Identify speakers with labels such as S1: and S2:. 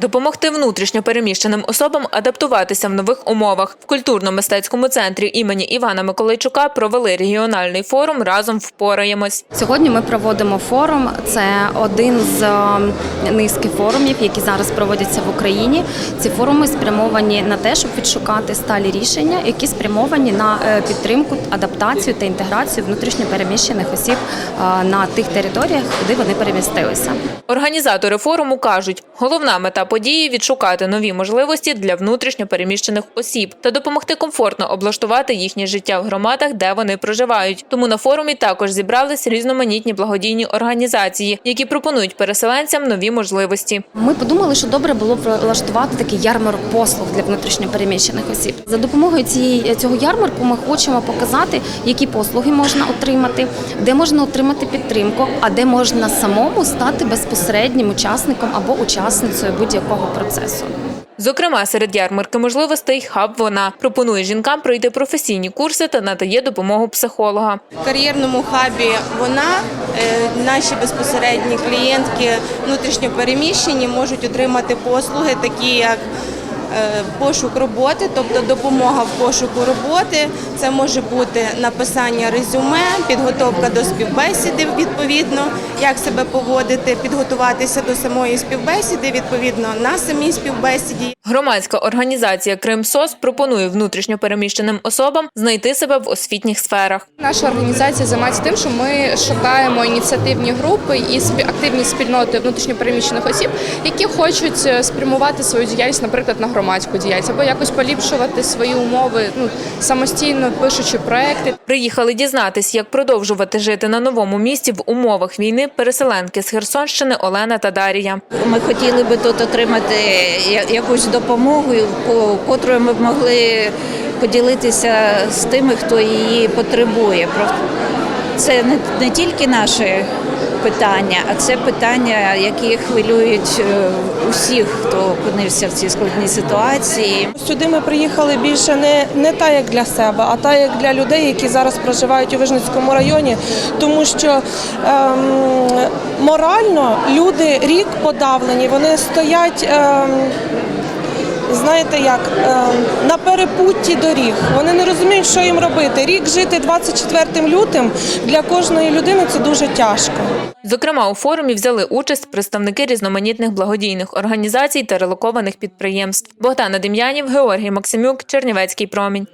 S1: Допомогти внутрішньо переміщеним особам адаптуватися в нових умовах. В культурно-мистецькому центрі імені Івана Миколайчука провели регіональний форум Разом впораємось.
S2: Сьогодні ми проводимо форум. Це один з е, низки форумів, які зараз проводяться в Україні. Ці форуми спрямовані на те, щоб відшукати сталі рішення, які спрямовані на е, підтримку, адаптацію та інтеграцію внутрішньопереміщених осіб е, на тих територіях, куди вони перемістилися.
S1: Організатори форуму кажуть, головна мета події відшукати нові можливості для внутрішньо переміщених осіб та допомогти комфортно облаштувати їхнє життя в громадах, де вони проживають. Тому на форумі також зібрались різноманітні благодійні організації, які пропонують переселенцям нові можливості.
S2: Ми подумали, що добре було б влаштувати такий ярмарок послуг для внутрішньопереміщених осіб. За допомогою цієї цього ярмарку ми хочемо показати, які послуги можна отримати, де можна отримати підтримку, а де можна самому стати безпосереднім учасником або учасницею будь-якого процесу.
S1: Зокрема, серед ярмарки можливостей хаб вона пропонує жінкам пройти професійні курси та надає допомогу психолога.
S3: В кар'єрному хабі вона, е, наші безпосередні клієнтки внутрішньо переміщені можуть отримати послуги, такі як пошук роботи, тобто допомога в пошуку роботи. Це може бути написання резюме, підготовка до співбесіди відповідно, як себе поводити, підготуватися до самої співбесіди відповідно на самій співбесіді.
S1: Громадська організація Кримсос пропонує внутрішньо переміщеним особам знайти себе в освітніх сферах.
S4: Наша організація займається тим, що ми шукаємо ініціативні групи і активні спільноти внутрішньопереміщених осіб, які хочуть е, спрямувати свою діяльність, наприклад, на громадську діяльність або якось поліпшувати свої умови, ну самостійно пишучи проекти.
S1: Приїхали дізнатись, як продовжувати жити на новому місці в умовах війни переселенки з Херсонщини Олена та Дарія.
S5: Ми хотіли би тут отримати якусь допомогу, ко- котрою ми б могли поділитися з тими, хто її потребує. Про- Це не, не тільки наші питання, а це питання, які хвилюють е, усіх, хто опинився в цій складній ситуації.
S6: Сюди ми приїхали більше не, не та як для себе, а та як для людей, які зараз проживають у Вижницькому районі, тому що ем, морально люди рік подавлені, вони стоять. Ем, Знаєте як ем, на перепутті доріг. Вони не розуміють, що їм робити. Рік жити 24 лютим для кожної людини це дуже тяжко.
S1: Зокрема, у форумі взяли участь представники різноманітних благодійних організацій та релокованих підприємств. Богдана Дем'янів, Георгій Максимюк, Чернівецький промінь.